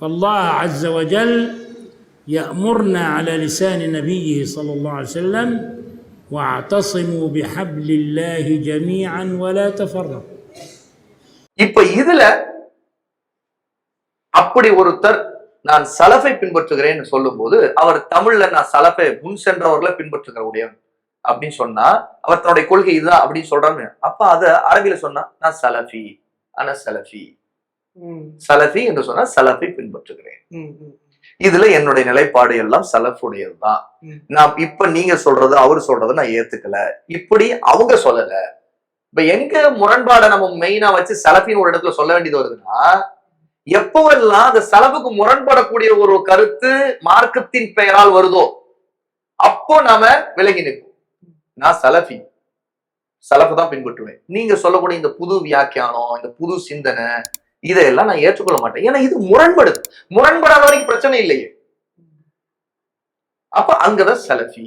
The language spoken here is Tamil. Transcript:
فالله عز وجل يأمرنا على لسان نبيه صلى الله عليه وسلم واعتصموا بحبل الله جميعا ولا تفرقوا இப்ப இதுல அப்படி ஒருத்தர் நான் சலஃபை பின்பற்றுகிறேன்னு சொல்லும்போது அவர் தமிழ்ல நான் சலஃபை முன் சென்றவர்களை பின்பற்றுகிறவுடையவன் அப்படின்னு சொன்னா அவர் தன்னுடைய கொள்கை இதுதான் அப்படின்னு சொல்றாரு அப்ப அத அரபியில சொன்னா நான் சலஃபி அன சலஃபி ம், சலஃபி என்று சொன்னா சலஃபை பின்பற்றுகிறேன். இதுல என்னுடைய நிலைப்பாடு எல்லாம் சலஃபுடையதுதான். ம். நான் இப்ப நீங்க சொல்றது அவர் சொல்றதை நான் ஏத்துக்கல. இப்படி அவங்க சொல்லல. இப்ப எங்க முரண்பாடை நம்ம மெயினா வச்சு சலஃபின்னு ஒரு இடத்துல சொல்ல வேண்டியது வருதுன்னா எப்பவெல்லாம் அந்த சலஃபுக்கு முரண்படக்கூடிய ஒரு கருத்து மார்க்கத்தின் பெயரால் வருதோ அப்போ நாம விலகி நிற்போம். நான் சலஃபி. சலஃபு தான் பின்பற்றுவேன். நீங்க சொல்லக்கூடிய இந்த புது வியாக்கியானம் இந்த புது சிந்தனை இதையெல்லாம் நான் ஏற்றுக்கொள்ள மாட்டேன். ஏன்னா இது முரண்படுது. முரண்படாத வரைக்கும் பிரச்சனை இல்லையே. அப்ப அங்கதான் செலஃபி